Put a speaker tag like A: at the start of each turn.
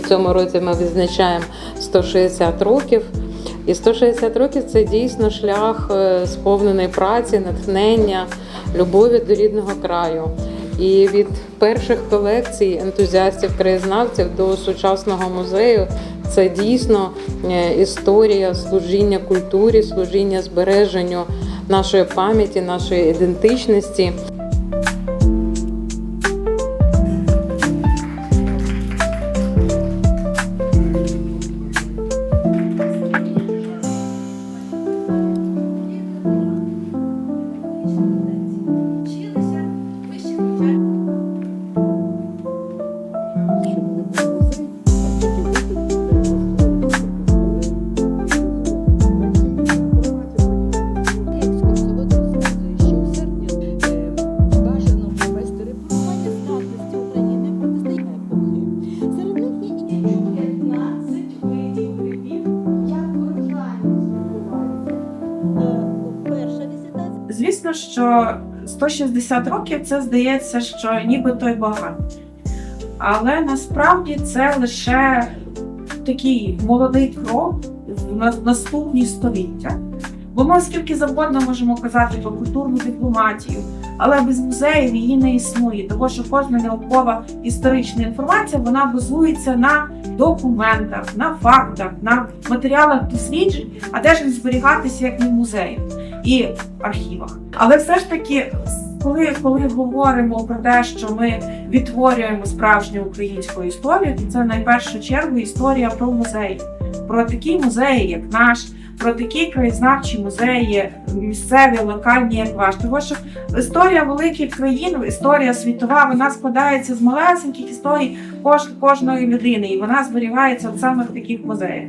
A: цьому році ми відзначаємо 160 років. І 160 років це дійсно шлях е, сповнений праці, натхнення, любові до рідного краю. І від перших колекцій ентузіастів краєзнавців до сучасного музею це дійсно е, історія служіння культурі, служіння збереженню нашої пам'яті, нашої ідентичності.
B: Екскурсовод
C: Звісно, що 160 років це здається, що нібито й багато. Але насправді це лише такий молодий крок в наступні століття. Бо ми скільки завгодно можемо казати про культурну дипломатію, але без музеїв її не існує, тому що кожна наукова історична інформація вона базується на документах, на фактах, на матеріалах досліджень, а де ж він зберігатися як не в музеї і в архівах. Але все ж таки, коли, коли говоримо про те, що ми відтворюємо справжню українську історію, то це найпершу чергу історія про музеї, про такі музеї, як наш. Про такі краєзнавчі музеї, місцеві, локальні, як ваш. Тому що історія великих країн, історія світова, вона складається з малесеньких історій кож, кожної людини, і вона зберігається в таких музеях.